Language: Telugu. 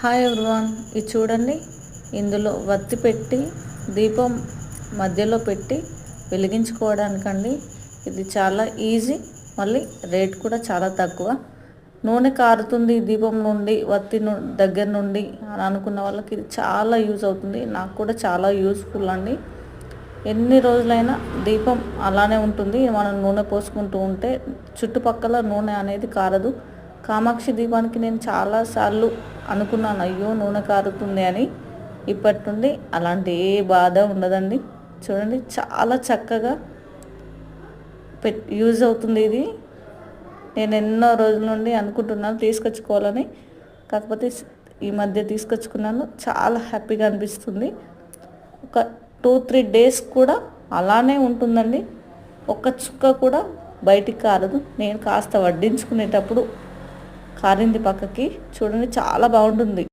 హాయ్ ఎవ్రీవాన్ ఇది చూడండి. ఇందులో వత్తి పెట్టి దీపం మధ్యలో పెట్టి వెలిగించుకోవడానికండి. ఇది చాలా ఈజీ మళ్ళీ రేట్ కూడా చాలా తక్కువ. నూనె కారుతుంది దీపం నుండి వత్తి ను దగ్గర నుండి అని అనుకున్న వాళ్ళకి ఇది చాలా యూజ్ అవుతుంది. నాకు కూడా చాలా యూస్ఫుల్ అండి. ఎన్ని రోజులైనా దీపం అలానే ఉంటుంది. మనం నూనె పోసుకుంటూ ఉంటే చుట్టుపక్కల నూనె అనేది కారదు. కామాక్షి దీపానికి నేను చాలాసార్లు అనుకున్నాను అయ్యో నూనె కారుతుంది అని. ఇప్పటి నుండి అలాంటి ఏ బాధ ఉండదండి. చూడండి చాలా చక్కగా యూజ్ అవుతుంది ఇది. నేను ఎన్నో రోజుల నుండి అనుకుంటున్నాను తీసుకొచ్చుకోవాలని. కాకపోతే ఈ మధ్య తీసుకొచ్చుకున్నాను. చాలా హ్యాపీగా అనిపిస్తుంది. ఒక టూ త్రీ డేస్ కూడా అలానే ఉంటుందండి. ఒక్క చుక్క కూడా బయటికి కారదు. నేను కాస్త వడ్డించుకునేటప్పుడు కారింది పక్కకి. చూడండి చాలా బాగుంటుంది.